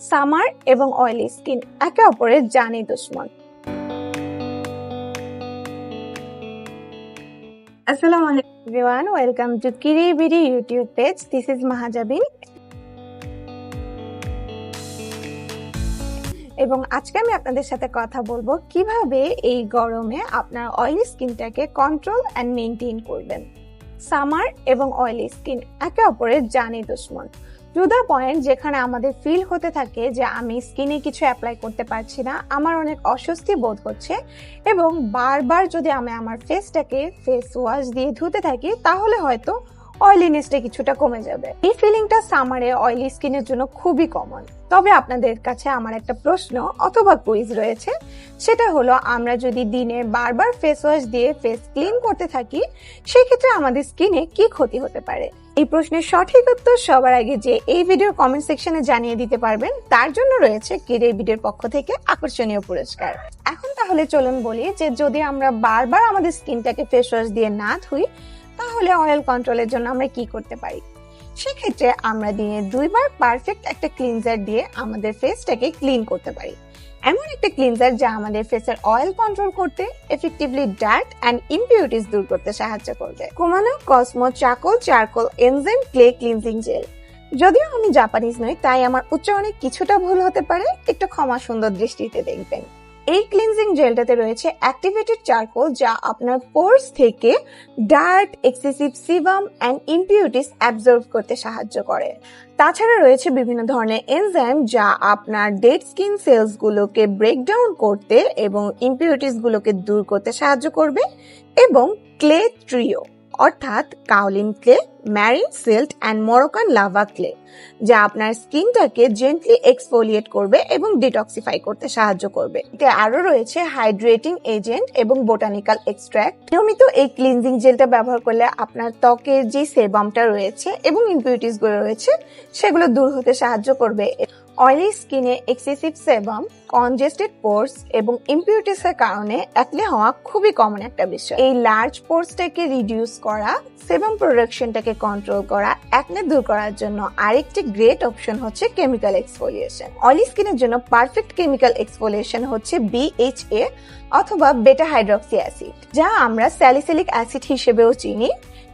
Summer এবং oily skin একে অপরের জানি দুশ্মন। আসসালামু আলাইকুম everyone, welcome to Kiri BD YouTube page, this is Mahajabin. এবং আজকে আমি আপনাদের সাথে কথা বলব কীভাবে এই গরমে আপনার অয়েলি স্কিনটাকে কন্ট্রোল অ্যান্ড মেনটেন করবেন। সামার এবং অয়েলি স্কিন একে অপরের জানি দুশ্মন। টু দ্য পয়েন্ট যেখানে আমাদের ফিল হতে থাকে যে আমি স্কিনে কিছু অ্যাপ্লাই করতে পারছি না, আমার অনেক অস্বস্তি বোধ হচ্ছে এবং বারবার যদি আমি আমার ফেসটাকে ফেস ওয়াশ দিয়ে ধুতে থাকি, তাহলে হয়তো অয়েলিনেসটা কিছুটা কমে যাবে। এই ফিলিংটা সামারে অয়েলি স্কিনের জন্য খুবই কমন তবে আপনাদের কাছে আমার একটা প্রশ্ন অথবা কুইজ রয়েছে। সেটা হলো, আমরা যদি দিনে বারবার ফেস ওয়াশ দিয়ে ফেস ক্লিন করতে থাকি, সেক্ষেত্রে আমাদের স্কিনে কি ক্ষতি হতে পারে? এই প্রশ্নের সঠিক উত্তর সবার আগে যে এই ভিডিওর কমেন্ট সেকশনে জানিয়ে দিতে পারবেন, তার জন্য রয়েছে কিরে ভিডিওর পক্ষ থেকে আকর্ষণীয় পুরস্কার। এখন তাহলে চলুন বলি যে যদি আমরা বারবার আমাদের স্কিনটাকে ফেস ওয়াশ দিয়ে না ধুই, তাহলে অয়েল কন্ট্রোলের জন্য আমরা কি করতে পারি? সেক্ষেত্রে আমরা দিনে দুইবার পারফেক্ট একটা ক্লিনজার দিয়ে আমাদের ফেসটাকে ক্লিন করতে পারি। এমন একটা ক্লিনজার যা আমাদের ফেসের অয়েল কন্ট্রোল করতে এফেক্টিভলি ডার্ট অ্যান্ড ইম্পিউরিটিস দূর করতে সাহায্য করবে। Kumano Cosmo, charcoal, charcoal enzyme clay cleansing gel যদিও আমি জাপানিজ নই, তাই আমার উচ্চারণে কিছুটা ভুল হতে পারে, একটু ক্ষমা সুন্দর দৃষ্টিতে দেখবেন। এই ক্লিনজিং জেলটাতে রয়েছে অ্যাক্টিভেটেড চারকোল যা আপনার পোর্স থেকে dirt excessive sebum and impurities absorb করতে সাহায্য করে। তাছাড়া রয়েছে বিভিন্ন ধরনের এনজাইম যা আপনার ডেড স্কিন সেলস গুলোকে ব্রেকডাউন করতে এবং ইম্পিউরিটিস গুলোকে দূর করতে সাহায্য করবে এবং ক্লে ট্রিও অর্থাৎ kaolin clay marine silt, and Moroccan lava clay, যা আপনার স্কিনটাকে জেন্টলি এক্সফোলিয়েট করবে এবং ডিটক্সিফাই করতে সাহায্য করবে। এতে আরও রয়েছে হাইড্রেটিং এজেন্ট এবং বোটানিক্যাল এক্সট্র্যাক্ট নিয়মিত এই ক্লিনজিং জেলটা ব্যবহার করলে আপনার ত্বকের যে সেবামটা রয়েছে এবং ইম্পিউরিটিসগুলো রয়েছে, সেগুলো দূর হতে সাহায্য করবে। অয়েলি স্কিনে এক্সেসিভ সেবাম কনজেস্টেড পোর্স এবং ইম্পিউরিটিস এর কারণে অ্যাকলে হওয়া খুবই কমন একটা বিষয়। এই লার্জ পোর্সটাকে রিডিউস করা সেবাম প্রোডাকশনটাকে কন্ট্রোল করা অ্যাকনে দূর করার জন্য আরেকটি গ্রেট অপশন হচ্ছে কেমিক্যাল এক্সফোলিয়েশন অয়েলি স্কিনের জন্য পারফেক্ট কেমিক্যাল এক্সফোলিয়েশন হচ্ছে বিএইচএ অথবা বেটা হাইড্রক্সি অ্যাসিড যা আমরা স্যালিসিলিক অ্যাসিড হিসেবেও চিনি।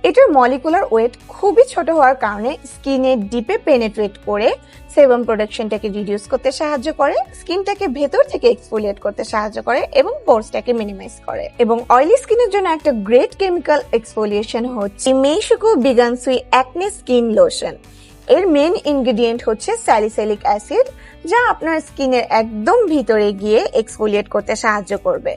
এটার মলিকুলার ওয়েট খুবই ছোট হওয়ার কারণে স্কিনে ডিপে পেনেট্রেট করে সেবাম প্রোডাকশনটাকে রিডিউস করতে সাহায্য করে স্কিনটাকে ভেতর থেকে এক্সফোলিয়েট করতে সাহায্য করে এবং পোর্সটাকে মিনিমাইজ করে। এবং অয়েলি স্কিনের জন্য একটা গ্রেট কেমিক্যাল এক্সফোলিয়েশন হচ্ছে Meishoku Bigansui acne skin lotion এর মেন ইনগ্রিডিয়েন্ট হচ্ছে স্যালিসেলিক অ্যাসিড যা আপনার স্কিনের একদম ভিতরে গিয়ে এক্সফোলিয়েট করতে সাহায্য করবে।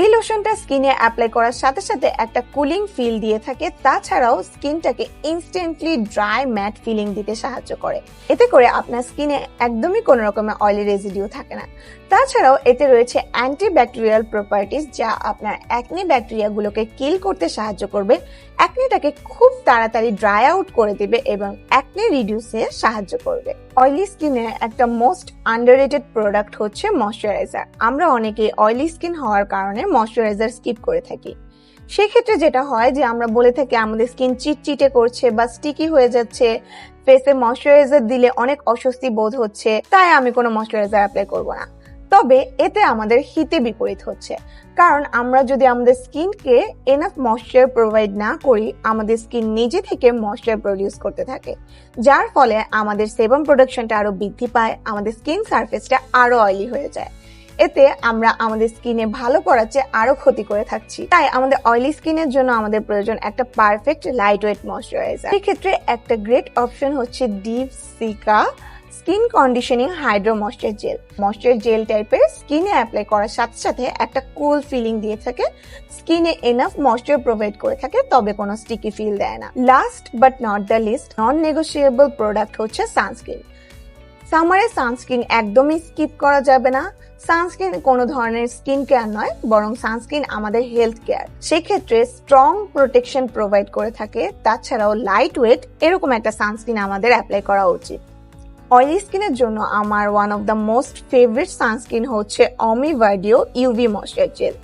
এই লোশনটা স্কিনে অ্যাপ্লাই করার সাথে সাথে একটা কুলিং ফিল দিয়ে থাকে, তাছাড়াও স্কিনটাকে ইনস্ট্যান্টলি ড্রাই ম্যাট ফিলিং দিতে সাহায্য করে। এতে করে আপনার স্কিনে একদমই কোনো রকমের অয়েলি রেজিডিউ থাকে না। তাছাড়াও এতে রয়েছে অ্যান্টি ব্যাকটেরিয়াল প্রপার্টিস যা আপনার অ্যাকনে ব্যাকটেরিয়াগুলোকে কিল করতে সাহায্য করবে। অ্যাকনেটাকে খুব তাড়াতাড়ি ড্রাই আউট করে দিবে এবং অ্যাকনে রিডিউসে সাহায্য করবে। অয়েলি স্কিনে একটা মোস্ট আন্ডাররেটেড প্রোডাক্ট হচ্ছে ময়শ্চারাইজার আমরা অনেকে অয়েলি স্কিন হওয়ার কারণে ময়শ্চারাইজার স্কিপ করে থাকি। সেক্ষেত্রে যেটা হয় যে আমরা বলে থাকি আমাদের স্কিন চিটচিটে করছে বা স্টিকি হয়ে যাচ্ছে ফেসে ময়শ্চারাইজার দিলে অনেক অস্বস্তি বোধ হচ্ছে, তাই আমি কোনো ময়শ্চারাইজার অ্যাপ্লাই করব না। তবে এতে আমাদের হিতে বিপরীত হচ্ছে। কারণ আমরা যদি আমাদের স্কিনকে এনাফ ময়শ্চার প্রোভাইড না করি, আমাদের স্কিন নিজে থেকে ময়শ্চার প্রডিউস করতে থাকে। যার ফলে আমাদের সেবাম প্রোডাকশনটা আরও বৃদ্ধি পায়, আমাদের স্কিন সারফেসটা আরও অয়েলি হয়ে যায়। এতে আমরা আমাদের স্কিনে ভালো করার চেয়ে আরও ক্ষতি করে থাকছি। তাই আমাদের অয়েলি স্কিনের জন্য আমাদের প্রয়োজন একটা পারফেক্ট লাইট ওয়েট ময়শ্চারাইজার এক্ষেত্রে একটা গ্রেট অপশন হচ্ছে deep cica skin conditioning hydro moisture gel. Moisture gel টাইপের স্কিনে অ্যাপ্লাই করার সাথে সাথে একটা কুল ফিলিং দিয়ে থাকে। স্কিনে এনাফ ময়শ্চার প্রোভাইড করে থাকে, তবে কোনো স্টিকি ফিল দেয় না। Last but not the least non negotiable product হচ্ছে সানস্ক্রিন সামারে সানস্ক্রিন একদমই স্কিপ করা যাবে না। সানস্ক্রিন কোনো ধরনের স্কিন কেয়ার নয়, বরং সানস্ক্রিন আমাদের হেলথ কেয়ার সেক্ষেত্রে স্ট্রং প্রোটেকশন প্রোভাইড করে থাকে। তাছাড়াও লাইট ওয়েট এরকম একটা সানস্ক্রিন আমাদের অ্যাপ্লাই করা উচিত। অয়েলি স্কিনের জন্য আমার one of the most favourite sunscreen হচ্ছে Omi Verdio UV moisture gel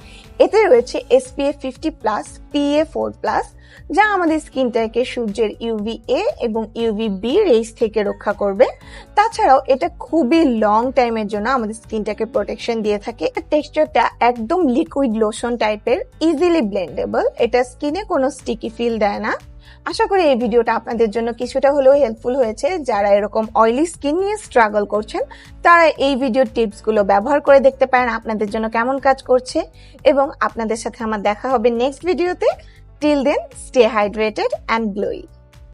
এতে রয়েছে SPF fifty plus PA four plus যা আমাদের স্কিনটাকে সূর্যের ইউভি এ এবং ইউভি বি রেস থেকে রক্ষা করবে। তাছাড়াও এটা খুবই লং টাইমের জন্য আমাদের স্কিনটাকে প্রোটেকশন দিয়ে থাকে। টেক্সচারটা একদম লিকুইড লোশন টাইপের ইজিলি ব্লেন্ডেবল এটা স্কিনে কোনো স্টিকি ফিল দেয় না। আশা করি এই ভিডিওটা আপনাদের জন্য কিছুটা হলেও হেল্পফুল হয়েছে। যারা এরকম অয়েলি স্কিন নিয়ে স্ট্রাগল করছেন, তারা এই ভিডিও টিপসগুলো ব্যবহার করে দেখতে পারেন আপনাদের জন্য কেমন কাজ করছে। এবং আপনাদের সাথে আমার দেখা হবে নেক্সট ভিডিওতে till then stay hydrated and glowy